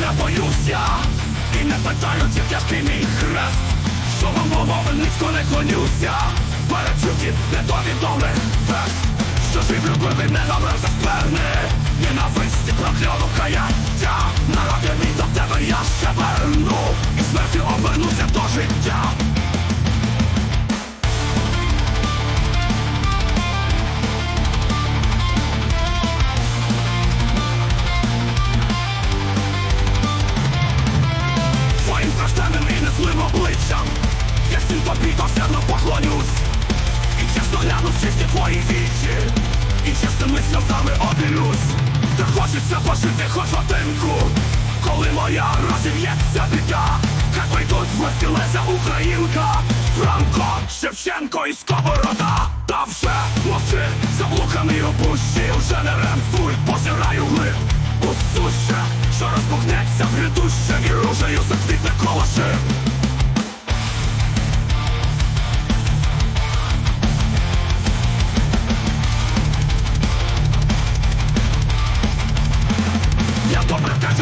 клонюся І не питаю, чи тяжкий мій хрест. Що вам мовови низько не клонюся. Перед чуті недовідомих фест. Що жив любивий не добре заскверни тобі досягну поклонюсь. І чесно гляну в чисті твої вічі. І чесними сльозами обілюсь Та хочеться пожити хоч годинку Коли моя розів'ється біда Хай прийдуть в гості Леся Українка. Франко, Шевченко і Сковорода. Та вже мовчи, заблуканий у пущі Вже не ремствуй, позираю глиб. У суще, що розпухнеться грядуще. І ружею заквітне колоши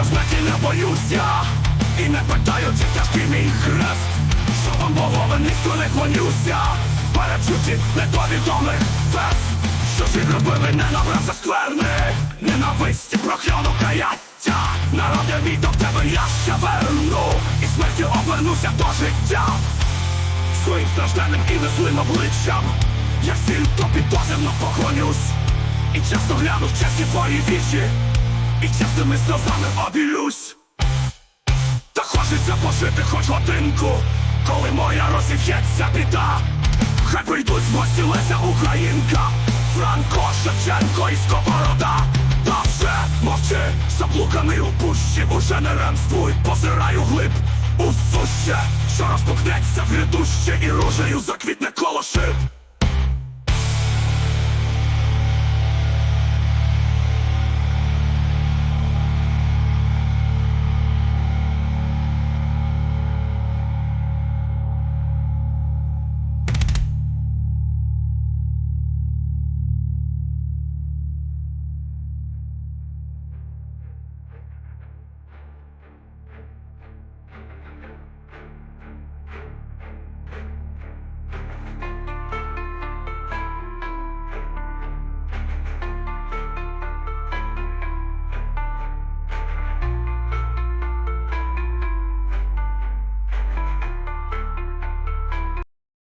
що смерті не боюся. І не питаю, чи тяжкий мій хрест. Що вам мовови низько не клонюся Перечуті недовідомих фест Що ж робили ненавраз за скверни. Ненависті прохльону каяття. Народи мій до тебе я ще верну. І смерті обернуся до життя. Своїм стражданим і незлим обличчям. Я всім тобі доземно поклонюсь. І часто гляну в чесні твої вічі І чесними сльозами обілюсь. Та хочеться пожити хоч годинку Коли моя розів'ється біда. Хай прийдуть в гості Леся Українка Франко, Шевченко і Сковорода. Та вже мовчи, заблуканий у пущі Уже не ремствуй, позираю глиб у суще Що розпухнеться в грядуще І ружею заквітне коло шиб